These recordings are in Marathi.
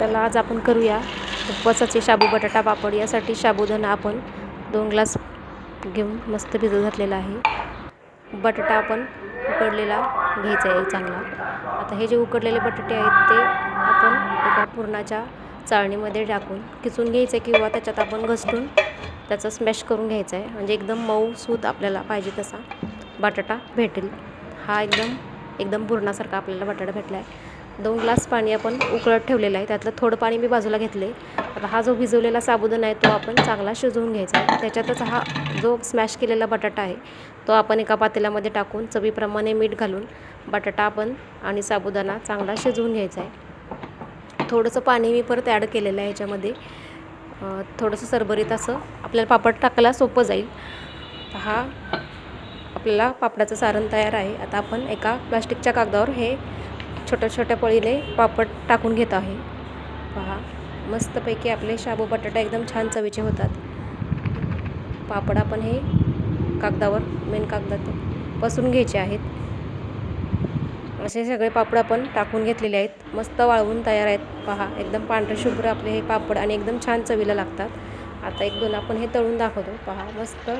त्याला आज आपण करूया. उपवासाचे शाबू बटाटा पापड यासाठी साबुदाणा आपण दोन ग्लास घेऊन मस्त भिजत घातलेला आहे. बटाटा आपण उकडलेला घ्यायचा आहे चांगला. आता हे जे उकडलेले बटाटे आहेत ते आपण एका पुरणाच्या चाळणीमध्ये टाकून किसून घ्यायचं आहे किंवा त्याच्यात आपण घसटून त्याचं स्मॅश करून घ्यायचं आहे. म्हणजे एकदम मऊ सूत आपल्याला पाहिजे तसा बटाटा भेटेल. हा एकदम एकदम पुरणासारखा आपल्याला बटाटा भेटला आहे दोन ग्लास पाणी आपण उकळत ठेवलेलं आहे. त्यातलं थोडं पाणी मी बाजूला घेतले आता हा जो भिजवलेला साबुदाणा आहे तो आपण चांगला शिजवून घ्यायचा आहे. त्याच्यातच हा जो स्मॅश केलेला बटाटा आहे तो आपण एका पातेल्यामध्ये टाकून चवीप्रमाणे मीठ घालून बटाटा आपण आणि साबुदाणा चांगला शिजवून घ्यायचा आहे. थोडंसं पाणी मी परत ॲड केलेलं आहे याच्यामध्ये थोडंसं सरभरीत असं आपल्याला पापड टाकायला सोपं जाईल. हा आपल्याला पापडाचं सारण तयार आहे. आता आपण एका प्लास्टिकच्या कागदावर हे छोट्या छोट्या पळीने पापड टाकून घेत आहे. पहा मस्तपैकी आपले शाबू बटाटा एकदम छान चवीचे होतात. पापड आपण हे कागदावर मेन कागदात पसरून घ्यायचे आहेत. असे सगळे पापड आपण टाकून घेतलेले आहेत. मस्त वाळवून तयार आहेत. पहा एकदम पांढरे शुभ्र आपले हे पापड आणि एकदम छान चवीला लागतात. आता एक दोन आपण हे तळून दाखवतो. पहा मस्त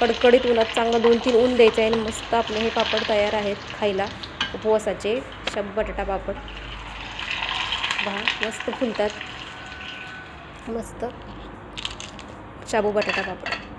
कडकडीत उन्हात चांगलं दोन तीन ऊन द्यायचं आहे आणि मस्त आपले हे पापड तयार आहेत खायला उपवासाचे. अशा बटाटा पापड. पहा मस्त फुलतात. मस्त. शाबू बटाटा पापड.